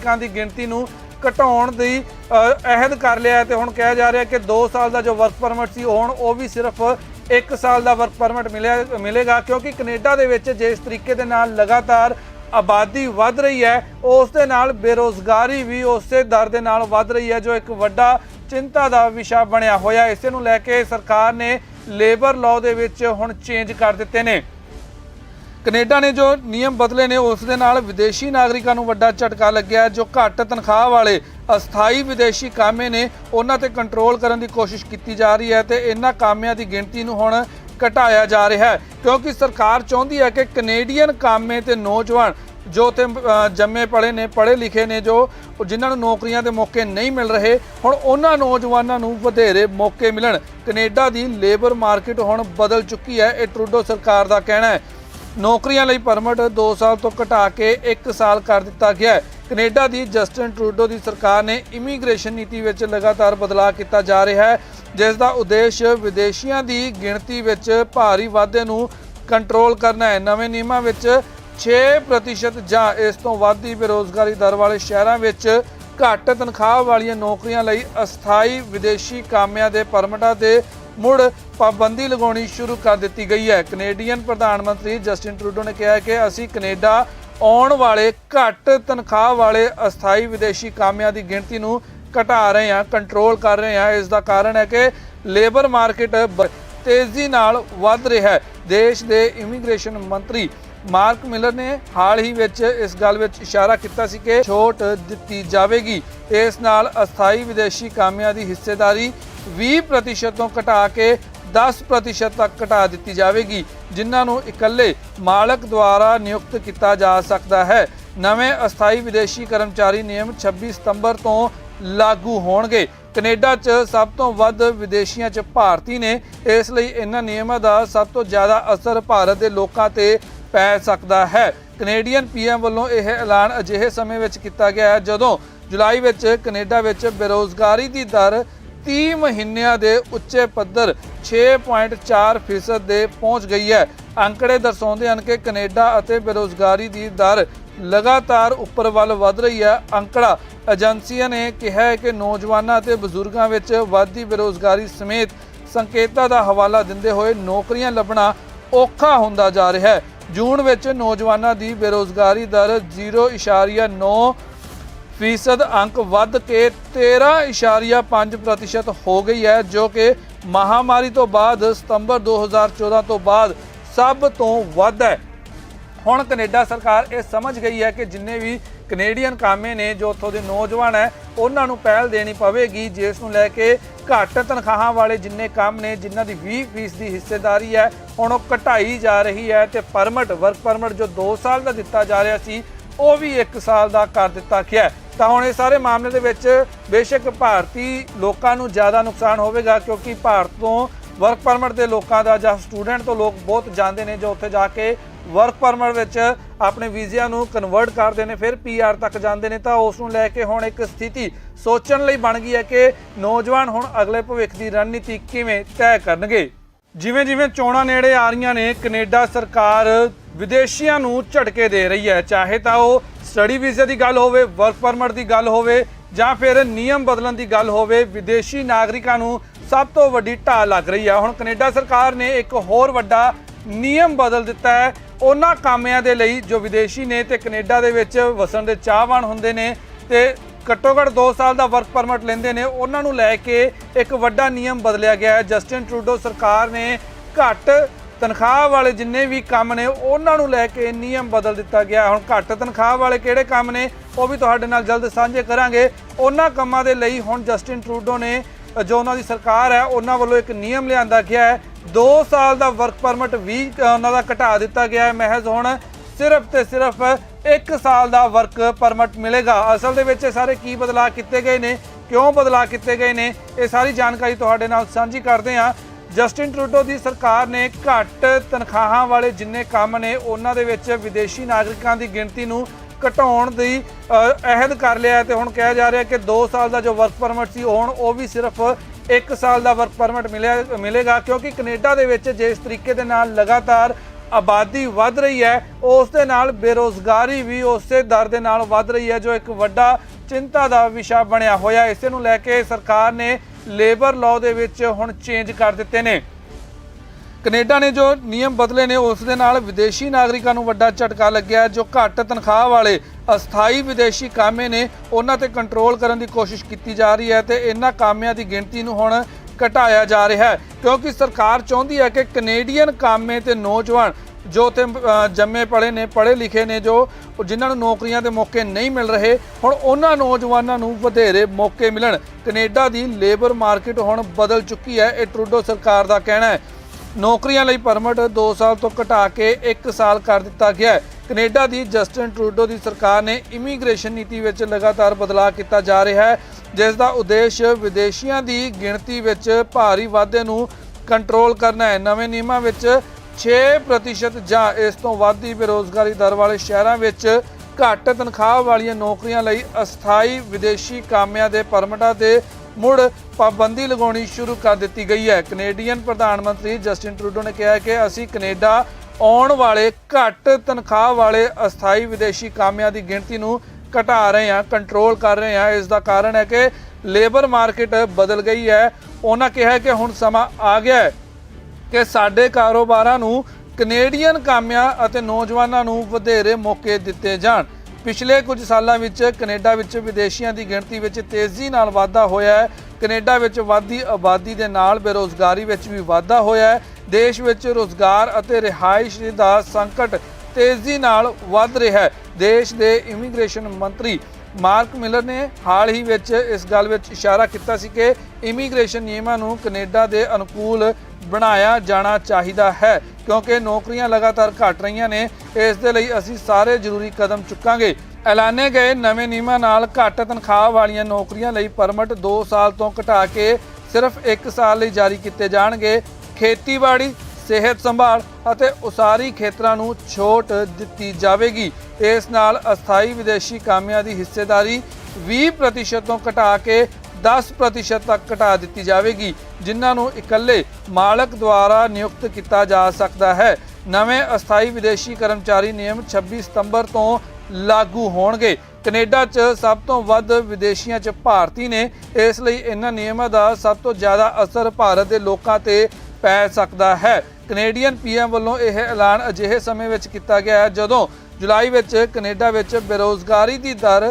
ਨਾਗਰਿਕਾਂ ਦੀ ਗਿਣਤੀ ਨੂੰ ਘਟਾਉਣ ਦੀ ਅਹਿਦ ਕਰ ਲਿਆ ਹੈ ਤੇ ਹੁਣ ਕਿਹਾ ਜਾ ਰਿਹਾ ਕਿ 2 ਸਾਲ ਦਾ ਜੋ ਵਰਕ ਪਰਮਿਟ ਸੀ ਹੁਣ ਉਹ ਵੀ ਸਿਰਫ 1 ਸਾਲ ਦਾ ਵਰਕ ਪਰਮਿਟ ਮਿਲਿਆ, ਮਿਲੇਗਾ ਕਿਉਂਕਿ ਕੈਨੇਡਾ ਦੇ ਵਿੱਚ ਜਿਸ ਤਰੀਕੇ ਦੇ ਨਾਲ ਲਗਾਤਾਰ ਆਬਾਦੀ ਵੱਧ ਰਹੀ ਹੈ, ਉਸ ਦੇ ਨਾਲ ਬੇਰੋਜ਼ਗਾਰੀ ਵੀ ਉਸੇ ਦਰ ਦੇ ਨਾਲ ਵੱਧ ਰਹੀ ਹੈ, ਜੋ ਇੱਕ ਵੱਡਾ ਚਿੰਤਾ ਦਾ ਵਿਸ਼ਾ ਬਣਿਆ ਹੋਇਆ ਇਸੇ ਨੂੰ ਲੈ ਕੇ ਸਰਕਾਰ ਨੇ ਲੇਬਰ ਲਾਅ ਦੇ ਵਿੱਚ ਹੁਣ ਚੇਂਜ ਕਰ ਦਿੱਤੇ ਨੇ। ਕੈਨੇਡਾ ਨੇ ਜੋ ਨਿਯਮ ਬਦਲੇ ਨੇ, ਉਸ ਦੇ ਨਾਲ ਵਿਦੇਸ਼ੀ ਨਾਗਰਿਕਾਂ ਨੂੰ ਵੱਡਾ ਝਟਕਾ ਲੱਗਿਆ। ਜੋ ਘੱਟ ਤਨਖਾਹ ਵਾਲੇ ਅਸਥਾਈ ਵਿਦੇਸ਼ੀ ਕਾਮੇ ਨੇ, ਉਹਨਾਂ ਤੇ ਕੰਟਰੋਲ ਕਰਨ ਦੀ ਕੋਸ਼ਿਸ਼ ਕੀਤੀ ਜਾ ਰਹੀ ਹੈ ਤੇ ਇਹਨਾਂ ਕਾਮਿਆਂ ਦੀ ਗਿਣਤੀ ਨੂੰ ਹੁਣ ਘਟਾਇਆ ਜਾ ਰਿਹਾ ਹੈ। ਕਿਉਂਕਿ ਸਰਕਾਰ ਚਾਹੁੰਦੀ ਹੈ ਕਿ ਕੈਨੇਡੀਅਨ ਕਾਮੇ ਤੇ ਨੌਜਵਾਨ ਜੋ ਤੇ ਜੰਮੇ ਪੜੇ ਨੇ ਪੜੇ ਲਿਖੇ ਨੇ, ਜੋ ਜਿਨ੍ਹਾਂ ਨੂੰ ਨੌਕਰੀਆਂ ਦੇ ਮੌਕੇ ਨਹੀਂ ਮਿਲ ਰਹੇ, ਹੁਣ ਉਹਨਾਂ ਨੌਜਵਾਨਾਂ ਨੂੰ ਵਧੇਰੇ ਮੌਕੇ ਮਿਲਣ। ਕੈਨੇਡਾ ਦੀ ਲੇਬਰ ਮਾਰਕੀਟ ਹੁਣ ਬਦਲ ਚੁੱਕੀ ਹੈ, ਇਹ ਟਰੂਡੋ ਸਰਕਾਰ ਦਾ ਕਹਿਣਾ ਹੈ। ਨੌਕਰੀਆਂ ਲਈ ਪਰਮਿਟ 2 ਸਾਲ ਤੋਂ ਘਟਾ ਕੇ 1 ਸਾਲ ਕਰ ਦਿੱਤਾ ਗਿਆ ਹੈ। ਕੈਨੇਡਾ ਦੀ ਜਸਟਨ ਟਰੂਡੋ ਦੀ ਸਰਕਾਰ ਨੇ ਇਮੀਗ੍ਰੇਸ਼ਨ ਨੀਤੀ ਵਿੱਚ ਲਗਾਤਾਰ ਬਦਲਾਅ ਕੀਤਾ ਜਾ ਰਿਹਾ ਹੈ, ਜਿਸ ਦਾ ਉਦੇਸ਼ ਵਿਦੇਸ਼ੀਆਂ ਦੀ ਗਿਣਤੀ ਵਿੱਚ ਭਾਰੀ ਵਾਧੇ ਨੂੰ ਕੰਟਰੋਲ ਕਰਨਾ ਹੈ। ਨਵੇਂ ਨਿਯਮਾਂ ਵਿੱਚ 6% ਜਾਂ ਇਸ ਤੋਂ ਵੱਧ ਦੀ ਬੇਰੋਜ਼ਗਾਰੀ ਦਰ ਵਾਲੇ ਸ਼ਹਿਰਾਂ ਵਿੱਚ ਘੱਟ ਤਨਖਾਹ ਵਾਲੀਆਂ ਨੌਕਰੀਆਂ ਲਈ ਅਸਥਾਈ ਵਿਦੇਸ਼ੀ ਕਾਮਿਆਂ ਦੇ ਪਰਮਿਟਾਂ ਤੇ ਮੁੜ ਪਾਬੰਦੀ ਲਗਾਉਣੀ ਸ਼ੁਰੂ ਕਰ ਦਿੱਤੀ ਗਈ ਹੈ। ਕੈਨੇਡੀਅਨ ਪ੍ਰਧਾਨ ਮੰਤਰੀ ਜਸਟਿਨ ਟਰੂਡੋ ਨੇ ਕਿਹਾ ਕਿ ਅਸੀਂ ਕੈਨੇਡਾ ਆਉਣ ਵਾਲੇ ਘੱਟ ਤਨਖਾਹ ਵਾਲੇ ਅਸਥਾਈ ਵਿਦੇਸ਼ੀ ਕਾਮਿਆਂ ਦੀ ਗਿਣਤੀ ਨੂੰ ਘਟਾ ਰਹੇ ਹਾਂ, ਕੰਟਰੋਲ ਕਰ ਰਹੇ ਹਾਂ। ਇਸ ਦਾ ਕਾਰਨ ਹੈ ਕਿ ਲੇਬਰ ਮਾਰਕੀਟ ਬ- ਤੇਜ਼ੀ ਨਾਲ ਵੱਧ ਰਿਹਾ ਹੈ। ਦੇਸ਼ ਦੇ ਇਮੀਗ੍ਰੇਸ਼ਨ ਮੰਤਰੀ ਮਾਰਕ ਮਿਲਰ ਨੇ ਹਾਲ ਹੀ ਵਿੱਚ ਇਸ ਗੱਲ ਵਿੱਚ ਇਸ਼ਾਰਾ ਕੀਤਾ ਸੀ ਕਿ ਛੋਟ ਦਿੱਤੀ ਜਾਵੇਗੀ। ਇਸ ਨਾਲ ਅਸਥਾਈ ਵਿਦੇਸ਼ੀ ਕਾਮਿਆਂ ਦੀ ਹਿੱਸੇਦਾਰੀ 20% ਤੋਂ ਘਟਾ ਕੇ 10% ਤੱਕ ਘਟਾ ਦਿੱਤੀ ਜਾਵੇਗੀ, ਜਿਨ੍ਹਾਂ ਨੂੰ ਇਕੱਲੇ ਮਾਲਕ ਦੁਆਰਾ ਨਿਯੁਕਤ ਕੀਤਾ ਜਾ ਸਕਦਾ ਹੈ। ਨਵੇਂ ਅਸਥਾਈ ਵਿਦੇਸ਼ੀ ਕਰਮਚਾਰੀ ਨਿਯਮ 26 ਸਤੰਬਰ ਤੋਂ ਲਾਗੂ ਹੋਣਗੇ। ਕੈਨੇਡਾ 'ਚ ਸਭ ਤੋਂ ਵੱਧ ਵਿਦੇਸ਼ੀਆਂ 'ਚ ਭਾਰਤੀ ਨੇ, ਇਸ ਲਈ ਇਹਨਾਂ ਨਿਯਮਾਂ ਦਾ ਸਭ ਤੋਂ ਜ਼ਿਆਦਾ ਅਸਰ ਭਾਰਤ ਦੇ ਲੋਕਾਂ ਤੇ ਪੈ ਸਕਦਾ ਹੈ। ਕੈਨੇਡੀਅਨ ਪੀਐਮ ਵੱਲੋਂ ਇਹ ਐਲਾਨ ਅਜਿਹੇ ਸਮੇਂ ਵਿੱਚ ਕੀਤਾ ਗਿਆ ਹੈ, ਜਦੋਂ ਜੁਲਾਈ ਵਿੱਚ ਕੈਨੇਡਾ ਵਿੱਚ ਬੇਰੋਜ਼ਗਾਰੀ ਦੀ ਦਰ 30 ਮਹੀਨਿਆਂ ਦੇ ਉੱਚੇ ਪੱਧਰ 6.4% ਦੇ ਪਹੁੰਚ ਗਈ ਹੈ। ਅੰਕੜੇ ਦਰਸਾਉਂਦੇ ਹਨ ਕਿ ਕੈਨੇਡਾ ਅਤੇ ਬੇਰੋਜ਼ਗਾਰੀ ਦੀ ਦਰ ਲਗਾਤਾਰ ਉੱਪਰ ਵੱਲ ਵਧ ਰਹੀ ਹੈ। ਅੰਕੜਾ ਏਜੰਸੀਆਂ ਨੇ ਕਿਹਾ ਹੈ ਕਿ ਨੌਜਵਾਨਾਂ ਅਤੇ ਬਜ਼ੁਰਗਾਂ ਵਿੱਚ ਵੱਧਦੀ ਬੇਰੋਜ਼ਗਾਰੀ ਸਮੇਤ ਸੰਕੇਤਾਂ ਦਾ ਹਵਾਲਾ ਦਿੰਦੇ ਹੋਏ ਨੌਕਰੀਆਂ ਲੱਭਣਾ ਔਖਾ ਹੁੰਦਾ ਜਾ ਰਿਹਾ ਹੈ। ਜੂਨ ਵਿੱਚ ਨੌਜਵਾਨਾਂ ਦੀ ਬੇਰੋਜ਼ਗਾਰੀ ਦਰ 0.9 ਫੀਸਦ ਅੰਕ ਵੱਧ ਕੇ 13.5% ਹੋ ਗਈ ਹੈ, ਜੋ ਕਿ ਮਹਾਮਾਰੀ ਤੋਂ ਬਾਅਦ ਸਤੰਬਰ 2014 ਤੋਂ ਬਾਅਦ ਸਭ ਤੋਂ ਵੱਧ ਹੈ। ਹੁਣ ਕੈਨੇਡਾ ਸਰਕਾਰ ਇਹ ਸਮਝ ਗਈ ਹੈ ਕਿ ਜਿੰਨੇ ਵੀ ਕੈਨੇਡੀਅਨ ਕਾਮੇ ਨੇ, ਜੋ ਉੱਥੋਂ ਦੇ ਨੌਜਵਾਨ ਹੈ, ਉਹਨਾਂ ਨੂੰ ਪਹਿਲ ਦੇਣੀ ਪਵੇਗੀ, ਜਿਸ ਨੂੰ ਲੈ ਕੇ ਘੱਟ ਤਨਖਾਹਾਂ ਵਾਲੇ ਜਿੰਨੇ ਕੰਮ ਨੇ, ਜਿਨ੍ਹਾਂ ਦੀ 20% ਦੀ ਹਿੱਸੇਦਾਰੀ ਹੈ, ਹੁਣ ਉਹ ਘਟਾਈ ਜਾ ਰਹੀ ਹੈ ਤੇ ਪਰਮਿਟ, ਵਰਕ ਪਰਮਿਟ ਜੋ 2 ਸਾਲ ਦਾ ਦਿੱਤਾ ਜਾ ਰਿਹਾ ਸੀ, ਉਹ ਵੀ 1 ਸਾਲ ਦਾ ਕਰ ਦਿੱਤਾ ਗਿਆ ਤਾਂ ਹੁਣ ਇਹ ਸਾਰੇ ਮਾਮਲੇ ਦੇ ਵਿੱਚ ਬੇਸ਼ੱਕ ਭਾਰਤੀ ਲੋਕਾਂ ਨੂੰ ਜ਼ਿਆਦਾ ਨੁਕਸਾਨ ਹੋਵੇਗਾ ਕਿਉਂਕਿ ਭਾਰਤ ਤੋਂ ਵਰਕ ਪਰਮਿਟ ਦੇ ਲੋਕਾਂ ਦਾ ਜਾਂ ਸਟੂਡੈਂਟ ਤੋਂ ਲੋਕ ਬਹੁਤ ਜਾਂਦੇ ਨੇ ਜੋ ਉੱਥੇ ਜਾ ਕੇ ਵਰਕ ਪਰਮਿਟ ਵਿੱਚ ਆਪਣੇ ਵੀਜ਼ਿਆਂ ਨੂੰ ਕਨਵਰਟ ਕਰਦੇ ਨੇ, ਫਿਰ ਪੀਆਰ ਤੱਕ ਜਾਂਦੇ ਨੇ ਤਾਂ ਉਸ ਨੂੰ ਲੈ ਕੇ ਹੁਣ ਇੱਕ ਸਥਿਤੀ ਸੋਚਣ ਲਈ ਬਣ ਗਈ ਹੈ ਕਿ ਨੌਜਵਾਨ ਹੁਣ ਅਗਲੇ ਭਵਿੱਖ ਦੀ ਰਣਨੀਤੀ ਕਿਵੇਂ ਤੈਅ ਕਰਨਗੇ। ਜਿਵੇਂ ਜਿਵੇਂ ਚੋਣਾਂ ਨੇੜੇ ਆ ਰਹੀਆਂ ਨੇ, ਕੈਨੇਡਾ ਸਰਕਾਰ ਵਿਦੇਸ਼ੀਆਂ ਨੂੰ ਝਟਕੇ ਦੇ ਰਹੀ ਹੈ। ਚਾਹੇ ਤਾਂ ਉਹ ਸਟੱਡੀ ਵੀਜ਼ੇ ਦੀ ਗੱਲ ਹੋਵੇ ਵਰਕ ਪਰਮਿਟ ਦੀ ਗੱਲ ਹੋਵੇ, ਜਾਂ ਫਿਰ ਨਿਯਮ ਬਦਲਣ ਦੀ ਗੱਲ ਹੋਵੇ, ਵਿਦੇਸ਼ੀ ਨਾਗਰਿਕਾਂ ਨੂੰ ਸਭ ਤੋਂ ਵੱਡੀ ਢਾਲ ਲੱਗ ਰਹੀ ਹੈ। ਹੁਣ ਕੈਨੇਡਾ ਸਰਕਾਰ ਨੇ ਇੱਕ ਹੋਰ ਵੱਡਾ ਨਿਯਮ ਬਦਲ ਦਿੱਤਾ ਹੈ। ਉਹਨਾਂ ਕਾਮਿਆਂ ਦੇ ਲਈ ਜੋ ਵਿਦੇਸ਼ੀ ਨੇ ਤੇ ਕੈਨੇਡਾ ਦੇ ਵਿੱਚ ਵਸਣ ਦੇ ਚਾਹਵਾਨ ਹੁੰਦੇ ਨੇ, ਤੇ ਘੱਟੋ ਘੱਟ 2 ਸਾਲ ਦਾ ਵਰਕ ਪਰਮਿਟ ਲੈਂਦੇ ਨੇ। ਉਹਨਾਂ ਨੂੰ ਲੈ ਕੇ ਇੱਕ ਵੱਡਾ ਨਿਯਮ ਬਦਲਿਆ ਗਿਆ ਹੈ। ਜਸਟਿਨ ਟਰੂਡੋ ਸਰਕਾਰ ਨੇ ਘੱਟ ਤਨਖਾਹ ਵਾਲੇ ਜਿੰਨੇ ਵੀ ਕੰਮ ਨੇ, ਉਹਨਾਂ ਨੂੰ ਲੈ ਕੇ ਨਿਯਮ ਬਦਲ ਦਿੱਤਾ ਗਿਆ ਹੁਣ ਘੱਟ ਤਨਖਾਹ ਵਾਲੇ ਕਿਹੜੇ ਕੰਮ ਨੇ, ਉਹ ਵੀ ਤੁਹਾਡੇ ਨਾਲ ਜਲਦ ਸਾਂਝੇ ਕਰਾਂਗੇ। ਉਹਨਾਂ ਕੰਮਾਂ ਦੇ ਲਈ ਹੁਣ ਜਸਟਿਨ ਟਰੂਡੋ ਨੇ, ਜੋ ਉਹਨਾਂ ਦੀ ਸਰਕਾਰ ਹੈ, ਉਹਨਾਂ ਵੱਲੋਂ ਇੱਕ ਨਿਯਮ ਲਿਆਂਦਾ ਗਿਆ ਹੈ। 2 ਸਾਲ ਦਾ ਵਰਕ ਪਰਮਿਟ ਵੀ ਉਹਨਾਂ ਦਾ ਘਟਾ ਦਿੱਤਾ ਗਿਆ ਹੈ। ਮਹਿਜ਼ ਹੁਣ ਸਿਰਫ ਤੇ ਸਿਰਫ 1 ਸਾਲ ਦਾ ਵਰਕ ਪਰਮਿਟ ਮਿਲੇਗਾ। ਅਸਲ ਦੇ ਵਿੱਚ ਇਹ ਸਾਰੇ ਕੀ ਬਦਲਾਅ ਕੀਤੇ ਗਏ ਨੇ, ਕਿਉਂ ਬਦਲਾਅ ਕੀਤੇ ਗਏ ਨੇ, ਇਹ ਸਾਰੀ ਜਾਣਕਾਰੀ ਤੁਹਾਡੇ ਨਾਲ ਸਾਂਝੀ ਕਰਦੇ ਹਾਂ। ਜਸਟਿਨ ਟਰੂਡੋ ਦੀ ਸਰਕਾਰ ਨੇ ਘੱਟ ਤਨਖਾਹਾਂ ਵਾਲੇ ਜਿੰਨੇ ਕੰਮ ਨੇ, ਉਹਨਾਂ ਦੇ ਵਿੱਚ ਵਿਦੇਸ਼ੀ ਨਾਗਰਿਕਾਂ ਦੀ ਗਿਣਤੀ ਨੂੰ ਘਟਾਉਣ ਦੀ ਅਹਿਦ ਕਰ ਲਿਆ ਹੈ ਤੇ ਹੁਣ ਕਿਹਾ ਜਾ ਰਿਹਾ ਕਿ 2 ਸਾਲ ਦਾ ਜੋ ਵਰਕ ਪਰਮਿਟ ਸੀ, ਹੁਣ ਉਹ ਵੀ ਸਿਰਫ 1 ਸਾਲ ਦਾ ਵਰਕ ਪਰਮਿਟ ਮਿਲਿਆ, ਮਿਲੇਗਾ। ਕਿਉਂਕਿ ਕੈਨੇਡਾ ਦੇ ਵਿੱਚ ਜਿਸ ਤਰੀਕੇ ਦੇ ਨਾਲ ਲਗਾਤਾਰ ਆਬਾਦੀ ਵੱਧ ਰਹੀ ਹੈ, ਉਸ ਦੇ ਨਾਲ ਬੇਰੋਜ਼ਗਾਰੀ ਵੀ ਉਸੇ ਦਰ ਦੇ ਨਾਲ ਵੱਧ ਰਹੀ ਹੈ, ਜੋ ਇੱਕ ਵੱਡਾ ਚਿੰਤਾ ਦਾ ਵਿਸ਼ਾ ਬਣਿਆ ਹੋਇਆ। ਇਸੇ ਨੂੰ ਲੈ ਕੇ ਸਰਕਾਰ ਨੇ ਲੇਬਰ ਲਾਅ ਦੇ ਵਿੱਚ ਹੁਣ ਚੇਂਜ ਕਰ ਦਿੱਤੇ ਨੇ। ਕੈਨੇਡਾ ਨੇ ਜੋ ਨਿਯਮ ਬਦਲੇ ਨੇ, ਉਸ ਦੇ ਨਾਲ ਵਿਦੇਸ਼ੀ ਨਾਗਰਿਕਾਂ ਨੂੰ ਵੱਡਾ ਝਟਕਾ ਲੱਗਿਆ ਜੋ ਘੱਟ ਤਨਖਾਹ ਵਾਲੇ ਅਸਥਾਈ ਵਿਦੇਸ਼ੀ ਕਾਮੇ ਨੇ, ਉਹਨਾਂ ਤੇ ਕੰਟਰੋਲ ਕਰਨ ਦੀ ਕੋਸ਼ਿਸ਼ ਕੀਤੀ ਜਾ ਰਹੀ ਹੈ ਤੇ ਇਹਨਾਂ ਕਾਮਿਆਂ ਦੀ ਗਿਣਤੀ ਨੂੰ ਹੁਣ ਘਟਾਇਆ ਜਾ ਰਿਹਾ ਹੈ, ਕਿਉਂਕਿ ਸਰਕਾਰ ਚਾਹੁੰਦੀ ਹੈ ਕਿ ਕੈਨੇਡੀਅਨ ਕਾਮੇ ਤੇ ਨੌਜਵਾਨ ਜੋ ਤੇ ਜੰਮੇ ਪੜੇ ਨੇ ਪੜੇ ਲਿਖੇ ਨੇ, ਜੋ ਜਿਨ੍ਹਾਂ ਨੂੰ ਨੌਕਰੀਆਂ ਦੇ ਮੌਕੇ ਨਹੀਂ ਮਿਲ ਰਹੇ, ਹੁਣ ਉਹਨਾਂ ਨੌਜਵਾਨਾਂ ਨੂੰ ਵਧੇਰੇ ਮੌਕੇ ਮਿਲਣ। ਕੈਨੇਡਾ ਦੀ ਲੇਬਰ ਮਾਰਕੀਟ ਹੁਣ ਬਦਲ ਚੁੱਕੀ ਹੈ, ਇਹ ਟਰੂਡੋ ਸਰਕਾਰ ਦਾ ਕਹਿਣਾ ਹੈ। ਨੌਕਰੀਆਂ ਲਈ ਪਰਮਿਟ 2 ਸਾਲ ਤੋਂ ਘਟਾ ਕੇ 1 ਸਾਲ ਕਰ ਦਿੱਤਾ ਗਿਆ ਹੈ। ਕੈਨੇਡਾ ਦੀ ਜਸਟਿਨ ਟਰੂਡੋ ਦੀ ਸਰਕਾਰ ਨੇ ਇਮੀਗ੍ਰੇਸ਼ਨ ਨੀਤੀ ਵਿੱਚ ਲਗਾਤਾਰ ਬਦਲਾਅ ਕੀਤਾ ਜਾ ਰਿਹਾ ਹੈ। ਜਿਸ ਦਾ ਉਦੇਸ਼ ਵਿਦੇਸ਼ੀਆਂ ਦੀ ਗਿਣਤੀ ਵਿੱਚ ਭਾਰੀ ਵਾਧੇ ਨੂੰ ਕੰਟਰੋਲ ਕਰਨਾ ਹੈ। ਨਵੇਂ ਨਿਯਮਾਂ ਵਿੱਚ 6% ਜਾਂ ਇਸ ਤੋਂ ਵੱਧ ਦੀ ਬੇਰੋਜ਼ਗਾਰੀ ਦਰ ਵਾਲੇ ਸ਼ਹਿਰਾਂ ਵਿੱਚ ਘੱਟ ਤਨਖਾਹ ਵਾਲੀਆਂ ਨੌਕਰੀਆਂ ਲਈ ਅਸਥਾਈ ਵਿਦੇਸ਼ੀ ਕਾਮਿਆਂ ਦੇ ਪਰਮਿਟਾਂ ਤੇ ਮੁੜ ਪਾਬੰਦੀ ਲਗਾਉਣੀ ਸ਼ੁਰੂ ਕਰ ਦਿੱਤੀ ਗਈ ਹੈ। ਕੈਨੇਡੀਅਨ ਪ੍ਰਧਾਨ ਮੰਤਰੀ ਜਸਟਿਨ ਟਰੂਡੋ ਨੇ ਕਿਹਾ ਕਿ ਅਸੀਂ ਕੈਨੇਡਾ ਆਉਣ ਵਾਲੇ ਘੱਟ ਤਨਖਾਹ ਵਾਲੇ ਅਸਥਾਈ ਵਿਦੇਸ਼ੀ ਕਾਮਿਆਂ ਦੀ ਗਿਣਤੀ ਨੂੰ ਘਟਾ ਰਹੇ ਹਾਂ ਕੰਟਰੋਲ ਕਰ ਰਹੇ ਹਾਂ। ਇਸ ਦਾ ਕਾਰਨ ਹੈ ਕਿ ਲੇਬਰ ਮਾਰਕੀਟ ਬਦਲ ਗਈ ਹੈ। ਉਹਨਾਂ ਕਿਹਾ ਕਿ ਹੁਣ ਸਮਾਂ ਆ ਗਿਆ ਹੈ ਕਿ ਸਾਡੇ ਕਾਰੋਬਾਰਾਂ ਨੂੰ ਕੈਨੇਡੀਅਨ ਕਾਮਿਆਂ ਅਤੇ ਨੌਜਵਾਨਾਂ ਨੂੰ ਵਧੇਰੇ ਮੌਕੇ ਦਿੱਤੇ ਜਾਣ। ਪਿਛਲੇ ਕੁਝ ਸਾਲਾਂ ਵਿੱਚ ਕੈਨੇਡਾ ਵਿੱਚ ਵਿਦੇਸ਼ੀਆਂ ਦੀ ਗਿਣਤੀ ਵਿੱਚ ਤੇਜ਼ੀ ਨਾਲ ਵਾਧਾ ਹੋਇਆ ਹੈ। ਕੈਨੇਡਾ ਵਿੱਚ ਵਾਧੀ ਆਬਾਦੀ ਦੇ ਨਾਲ ਬੇਰੋਜ਼ਗਾਰੀ ਵਿੱਚ ਵੀ ਵਾਧਾ ਹੋਇਆ ਹੈ। ਦੇਸ਼ ਵਿੱਚ ਰੋਜ਼ਗਾਰ ਅਤੇ ਰਿਹਾਇਸ਼ ਦਾ ਸੰਕਟ ਤੇਜ਼ੀ ਨਾਲ ਵੱਧ ਰਿਹਾ ਹੈ। ਦੇਸ਼ ਦੇ ਇਮੀਗ੍ਰੇਸ਼ਨ ਮੰਤਰੀ ਮਾਰਕ ਮਿਲਰ ਨੇ ਹਾਲ ਹੀ ਵਿੱਚ ਇਸ ਗੱਲ ਵਿੱਚ ਇਸ਼ਾਰਾ ਕੀਤਾ ਸੀ ਕਿ ਇਮੀਗ੍ਰੇਸ਼ਨ ਨਿਯਮਾਂ ਨੂੰ ਕੈਨੇਡਾ ਦੇ ਅਨੁਕੂਲ ਬਣਾਇਆ ਜਾਣਾ ਚਾਹੀਦਾ ਹੈ, ਕਿਉਂਕਿ ਨੌਕਰੀਆਂ ਲਗਾਤਾਰ ਘਟ ਰਹੀਆਂ ਨੇ। ਇਸ ਦੇ ਲਈ ਅਸੀਂ ਸਾਰੇ ਜ਼ਰੂਰੀ ਕਦਮ ਚੁੱਕਾਂਗੇ। ਐਲਾਨੇ ਗਏ ਨਵੇਂ ਨਿਯਮਾਂ ਨਾਲ ਘੱਟ ਤਨਖਾਹ ਵਾਲੀਆਂ ਨੌਕਰੀਆਂ ਲਈ ਪਰਮਿਟ 2 ਸਾਲ ਤੋਂ ਘਟਾ ਕੇ ਸਿਰਫ 1 ਸਾਲ ਲਈ ਜਾਰੀ ਕੀਤੇ ਜਾਣਗੇ। ਖੇਤੀਬਾੜੀ ਸਿਹਤ ਸੰਭਾਲ ਅਤੇ ਉਸਾਰੀ ਖੇਤਰਾਂ ਨੂੰ ਛੋਟ ਦਿੱਤੀ ਜਾਵੇਗੀ। ਇਸ ਨਾਲ ਅਸਥਾਈ ਵਿਦੇਸ਼ੀ ਕਾਮਿਆਂ ਦੀ ਹਿੱਸੇਦਾਰੀ 20% ਤੋਂ ਘਟਾ ਕੇ 10% ਤੱਕ ਘਟਾ ਦਿੱਤੀ ਜਾਵੇਗੀ, ਜਿਨ੍ਹਾਂ ਨੂੰ ਇਕੱਲੇ ਮਾਲਕ ਦੁਆਰਾ ਨਿਯੁਕਤ ਕੀਤਾ ਜਾ ਸਕਦਾ ਹੈ। ਨਵੇਂ ਅਸਥਾਈ ਵਿਦੇਸ਼ੀ ਕਰਮਚਾਰੀ ਨਿਯਮ 26 ਸਤੰਬਰ ਤੋਂ ਲਾਗੂ ਹੋਣਗੇ। ਕੈਨੇਡਾ 'ਚ ਸਭ ਤੋਂ ਵੱਧ ਵਿਦੇਸ਼ੀਆਂ 'ਚ ਭਾਰਤੀ ਨੇ। ਇਸ ਲਈ ਇਹਨਾਂ ਨਿਯਮਾਂ ਦਾ ਸਭ ਤੋਂ ਜ਼ਿਆਦਾ ਅਸਰ ਭਾਰਤ ਦੇ ਲੋਕਾਂ ਤੇ ਪੈ ਸਕਦਾ ਹੈ। ਕੈਨੇਡੀਅਨ ਪੀਐਮ ਵੱਲੋਂ ਇਹ ਐਲਾਨ ਅਜਿਹੇ ਸਮੇਂ ਵਿੱਚ ਕੀਤਾ ਗਿਆ ਹੈ ਜਦੋਂ ਜੁਲਾਈ ਵਿੱਚ ਕੈਨੇਡਾ ਵਿੱਚ ਬੇਰੋਜ਼ਗਾਰੀ ਦੀ ਦਰ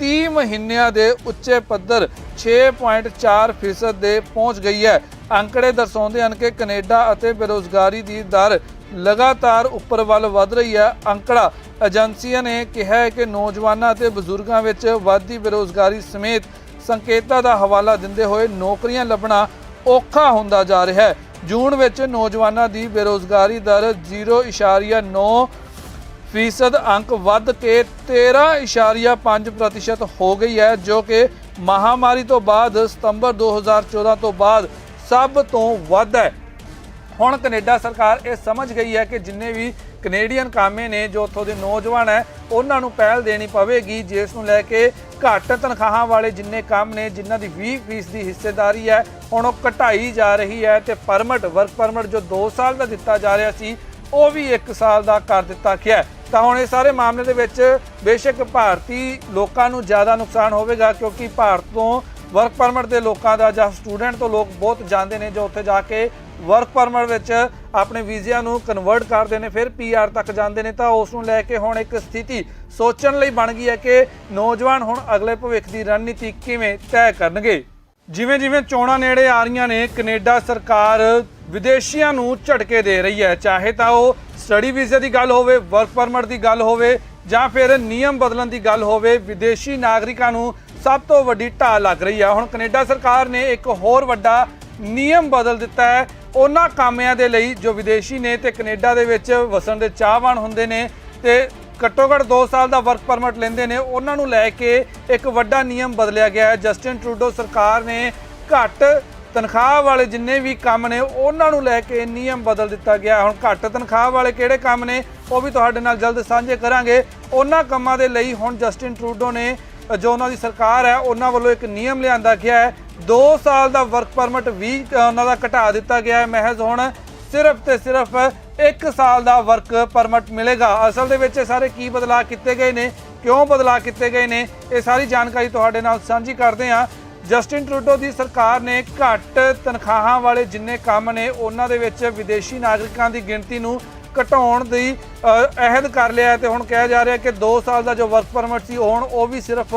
30 ਮਹੀਨਿਆਂ ਦੇ ਉੱਚੇ ਪੱਧਰ 6.4% ਦੇ ਪਹੁੰਚ ਗਈ ਹੈ। ਅੰਕੜੇ ਦਰਸਾਉਂਦੇ ਹਨ ਕਿ ਕੈਨੇਡਾ ਅਤੇ ਬੇਰੋਜ਼ਗਾਰੀ ਦੀ ਦਰ ਲਗਾਤਾਰ ਉੱਪਰ ਵੱਲ ਵਧ ਰਹੀ ਹੈ। ਅੰਕੜਾ ਏਜੰਸੀਆਂ ਨੇ ਕਿਹਾ ਹੈ ਕਿ ਨੌਜਵਾਨਾਂ ਅਤੇ ਬਜ਼ੁਰਗਾਂ ਵਿੱਚ ਵੱਧਦੀ ਬੇਰੋਜ਼ਗਾਰੀ ਸਮੇਤ ਸੰਕੇਤਾਂ ਦਾ ਹਵਾਲਾ ਦਿੰਦੇ ਹੋਏ ਨੌਕਰੀਆਂ ਲੱਭਣਾ ਔਖਾ ਹੁੰਦਾ ਜਾ ਰਿਹਾ ਹੈ। ਜੂਨ ਵਿੱਚ ਨੌਜਵਾਨਾਂ ਦੀ ਬੇਰੋਜ਼ਗਾਰੀ ਦਰ 0.9 ਫੀਸਦ ਅੰਕ ਵੱਧ ਕੇ 13.5% ਹੋ ਗਈ ਹੈ, ਜੋ ਕਿ ਮਹਾਮਾਰੀ ਤੋਂ ਬਾਅਦ ਸਤੰਬਰ 2014 ਤੋਂ ਬਾਅਦ ਸਭ ਤੋਂ ਵੱਧ ਹੈ। ਹੁਣ ਕੈਨੇਡਾ ਸਰਕਾਰ ਇਹ ਸਮਝ ਗਈ ਹੈ ਕਿ ਜਿੰਨੇ ਵੀ ਕੈਨੇਡੀਅਨ ਕਾਮੇ ਨੇ ਜੋ ਉੱਥੋਂ ਦੇ ਨੌਜਵਾਨ ਹੈ, ਉਹਨਾਂ ਨੂੰ ਪਹਿਲ ਦੇਣੀ ਪਵੇਗੀ, ਜਿਸ ਨੂੰ ਲੈ ਕੇ ਘੱਟ ਤਨਖਾਹਾਂ ਵਾਲੇ ਜਿੰਨੇ ਕੰਮ ਨੇ, ਜਿਨ੍ਹਾਂ ਦੀ 20% ਦੀ ਹਿੱਸੇਦਾਰੀ ਹੈ, ਹੁਣ ਉਹ ਘਟਾਈ ਜਾ ਰਹੀ ਹੈ ਤੇ ਪਰਮਿਟ ਵਰਕ ਪਰਮਿਟ ਜੋ 2 ਸਾਲ ਦਾ ਦਿੱਤਾ ਜਾ ਰਿਹਾ ਸੀ, ਉਹ ਵੀ 1 ਸਾਲ ਦਾ ਕਰ ਦਿੱਤਾ ਗਿਆ ਤਾਂ ਹੁਣ ਇਹ ਸਾਰੇ ਮਾਮਲੇ ਦੇ ਵਿੱਚ ਬੇਸ਼ੱਕ ਭਾਰਤੀ ਲੋਕਾਂ ਨੂੰ ਜ਼ਿਆਦਾ ਨੁਕਸਾਨ ਹੋਵੇਗਾ, ਕਿਉਂਕਿ ਭਾਰਤ ਤੋਂ ਵਰਕ ਪਰਮਿਟ ਦੇ ਲੋਕਾਂ ਦਾ ਜਾਂ ਸਟੂਡੈਂਟ ਤੋਂ ਲੋਕ ਬਹੁਤ ਜਾਂਦੇ ਨੇ ਜੋ ਉੱਥੇ ਜਾ ਕੇ ਵਰਕ ਪਰਮਿਟ ਵਿੱਚ ਆਪਣੇ ਵੀਜ਼ਿਆਂ ਨੂੰ ਕਨਵਰਟ ਕਰਦੇ ਨੇ, ਫਿਰ ਪੀਆਰ ਤੱਕ ਜਾਂਦੇ ਨੇ, ਤਾਂ ਉਸ ਨੂੰ ਲੈ ਕੇ ਹੁਣ ਇੱਕ ਸਥਿਤੀ ਸੋਚਣ ਲਈ ਬਣ ਗਈ ਹੈ ਕਿ ਨੌਜਵਾਨ ਹੁਣ ਅਗਲੇ ਭਵਿੱਖ ਦੀ ਰਣਨੀਤੀ ਕਿਵੇਂ ਤੈਅ ਕਰਨਗੇ। ਜਿਵੇਂ ਜਿਵੇਂ ਚੋਣਾਂ ਨੇੜੇ ਆ ਰਹੀਆਂ ਨੇ, ਕੈਨੇਡਾ ਸਰਕਾਰ ਵਿਦੇਸ਼ੀਆਂ ਨੂੰ ਝਟਕੇ ਦੇ ਰਹੀ ਹੈ, ਚਾਹੇ ਤਾਂ ਉਹ ਸਟੱਡੀ ਵੀਜ਼ੇ ਦੀ ਗੱਲ ਹੋਵੇ ਵਰਕ ਪਰਮਿਟ ਦੀ ਗੱਲ ਹੋਵੇ, ਜਾਂ ਫਿਰ ਨਿਯਮ ਬਦਲਣ ਦੀ ਗੱਲ ਹੋਵੇ, ਵਿਦੇਸ਼ੀ ਨਾਗਰਿਕਾਂ ਨੂੰ ਸਭ ਤੋਂ ਵੱਡੀ ਢਾਲ ਲੱਗ ਰਹੀ ਹੈ। ਹੁਣ ਕੈਨੇਡਾ ਸਰਕਾਰ ਨੇ ਇੱਕ ਹੋਰ ਵੱਡਾ ਨਿਯਮ ਬਦਲ ਦਿੱਤਾ ਹੈ ਉਹਨਾਂ ਕਾਮਿਆਂ ਦੇ ਲਈ ਜੋ ਵਿਦੇਸ਼ੀ ਨੇ ਤੇ ਕੈਨੇਡਾ ਦੇ ਵਿੱਚ ਵਸਣ ਦੇ ਚਾਹਵਾਨ ਹੁੰਦੇ ਨੇ ਤੇ ਘੱਟੋ ਘੱਟ 2 ਸਾਲ ਦਾ ਵਰਕ ਪਰਮਿਟ ਲੈਂਦੇ ਨੇ, ਉਹਨਾਂ ਨੂੰ ਲੈ ਕੇ ਇੱਕ ਵੱਡਾ ਨਿਯਮ ਬਦਲਿਆ ਗਿਆ ਹੈ। ਜਸਟਿਨ ਟਰੂਡੋ ਸਰਕਾਰ ਨੇ ਘੱਟ ਤਨਖਾਹ ਵਾਲੇ ਜਿੰਨੇ ਵੀ ਕੰਮ ਨੇ, ਉਹਨਾਂ ਨੂੰ ਲੈ ਕੇ ਨਿਯਮ ਬਦਲ ਦਿੱਤਾ ਗਿਆ ਹੁਣ ਘੱਟ ਤਨਖਾਹ ਵਾਲੇ ਕਿਹੜੇ ਕੰਮ ਨੇ, ਉਹ ਵੀ ਤੁਹਾਡੇ ਨਾਲ ਜਲਦ ਸਾਂਝੇ ਕਰਾਂਗੇ। ਉਹਨਾਂ ਕੰਮਾਂ ਦੇ ਲਈ ਹੁਣ ਜਸਟਿਨ ਟਰੂਡੋ ਨੇ ਜੋ ਉਹਨਾਂ ਦੀ ਸਰਕਾਰ ਹੈ, ਉਹਨਾਂ ਵੱਲੋਂ ਇੱਕ ਨਿਯਮ ਲਿਆਂਦਾ ਗਿਆ ਹੈ। 2 ਸਾਲ ਦਾ ਵਰਕ ਪਰਮਿਟ ਵੀ ਉਹਨਾਂ ਦਾ ਘਟਾ ਦਿੱਤਾ ਗਿਆ ਹੈ। ਮਹਿਜ਼ ਹੁਣ ਸਿਰਫ ਤੇ ਸਿਰਫ 1 ਸਾਲ ਦਾ ਵਰਕ ਪਰਮਿਟ ਮਿਲੇਗਾ। ਅਸਲ ਦੇ ਵਿੱਚ ਇਹ ਸਾਰੇ ਕੀ ਬਦਲਾਅ ਕੀਤੇ ਗਏ ਨੇ, ਕਿਉਂ ਬਦਲਾਅ ਕੀਤੇ ਗਏ ਨੇ, ਇਹ ਸਾਰੀ ਜਾਣਕਾਰੀ ਤੁਹਾਡੇ ਨਾਲ ਸਾਂਝੀ ਕਰਦੇ ਹਾਂ। ਜਸਟਿਨ ਟਰੂਡੋ ਦੀ ਸਰਕਾਰ ਨੇ ਘੱਟ ਤਨਖਾਹਾਂ ਵਾਲੇ ਜਿੰਨੇ ਕੰਮ ਨੇ, ਉਹਨਾਂ ਦੇ ਵਿੱਚ ਵਿਦੇਸ਼ੀ ਨਾਗਰਿਕਾਂ ਦੀ ਗਿਣਤੀ ਨੂੰ ਘਟਾਉਣ ਦੀ ਅਹਿਦ ਕਰ ਲਿਆ ਹੈ ਤੇ ਹੁਣ ਕਿਹਾ ਜਾ ਰਿਹਾ ਕਿ 2 ਸਾਲ ਦਾ ਜੋ ਵਰਕ ਪਰਮਿਟ ਸੀ ਹੁਣ ਉਹ ਵੀ ਸਿਰਫ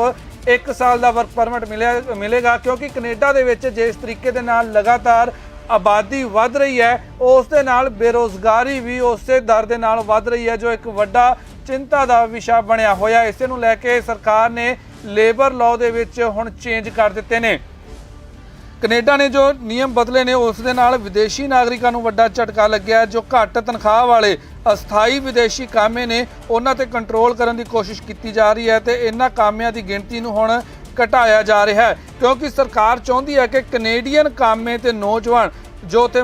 1 ਸਾਲ ਦਾ ਵਰਕ ਪਰਮਿਟ ਮਿਲਿਆ, ਮਿਲੇਗਾ ਕਿਉਂਕਿ ਕੈਨੇਡਾ ਦੇ ਵਿੱਚ ਜਿਸ ਤਰੀਕੇ ਦੇ ਨਾਲ ਲਗਾਤਾਰ ਆਬਾਦੀ ਵੱਧ ਰਹੀ ਹੈ, ਉਸ ਦੇ ਨਾਲ ਬੇਰੋਜ਼ਗਾਰੀ ਵੀ ਉਸੇ ਦਰ ਦੇ ਨਾਲ ਵੱਧ ਰਹੀ ਹੈ, ਜੋ ਇੱਕ ਵੱਡਾ ਚਿੰਤਾ ਦਾ ਵਿਸ਼ਾ ਬਣਿਆ ਹੋਇਆ ਇਸੇ ਨੂੰ ਲੈ ਕੇ ਸਰਕਾਰ ਨੇ ਲੇਬਰ ਲਾਅ ਦੇ ਵਿੱਚ ਹੁਣ ਚੇਂਜ ਕਰ ਦਿੱਤੇ ਨੇ। ਕੈਨੇਡਾ ਨੇ ਜੋ ਨਿਯਮ ਬਦਲੇ ਨੇ, ਉਸ ਦੇ ਨਾਲ ਵਿਦੇਸ਼ੀ ਨਾਗਰਿਕਾਂ ਨੂੰ ਵੱਡਾ ਝਟਕਾ ਲੱਗਿਆ। ਜੋ ਘੱਟ ਤਨਖਾਹ ਵਾਲੇ ਅਸਥਾਈ ਵਿਦੇਸ਼ੀ ਕਾਮੇ ਨੇ, ਉਹਨਾਂ ਤੇ ਕੰਟਰੋਲ ਕਰਨ ਦੀ ਕੋਸ਼ਿਸ਼ ਕੀਤੀ ਜਾ ਰਹੀ ਹੈ ਤੇ ਇਹਨਾਂ ਕਾਮਿਆਂ ਦੀ ਗਿਣਤੀ ਨੂੰ ਹੁਣ ਘਟਾਇਆ ਜਾ ਰਿਹਾ ਹੈ। ਕਿਉਂਕਿ ਸਰਕਾਰ ਚਾਹੁੰਦੀ ਹੈ ਕਿ ਕੈਨੇਡੀਅਨ ਕਾਮੇ ਤੇ ਨੌਜਵਾਨ ਜੋ ਤੇ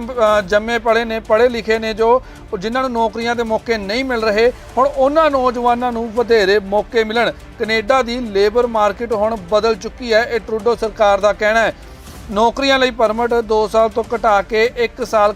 ਜੰਮੇ ਪੜੇ ਨੇ ਪੜੇ ਲਿਖੇ ਨੇ, ਜੋ ਜਿਨ੍ਹਾਂ ਨੂੰ ਨੌਕਰੀਆਂ ਦੇ ਮੌਕੇ ਨਹੀਂ ਮਿਲ ਰਹੇ, ਹੁਣ ਉਹਨਾਂ ਨੌਜਵਾਨਾਂ ਨੂੰ ਵਧੇਰੇ ਮੌਕੇ ਮਿਲਣ। ਕੈਨੇਡਾ ਦੀ ਲੇਬਰ ਮਾਰਕੀਟ ਹੁਣ ਬਦਲ ਚੁੱਕੀ ਹੈ, ਇਹ ਟਰੂਡੋ ਸਰਕਾਰ ਦਾ ਕਹਿਣਾ ਹੈ। ਨੌਕਰੀਆਂ ਲਈ ਪਰਮਿਟ 2 ਸਾਲ ਤੋਂ ਘਟਾ ਕੇ 1 ਸਾਲ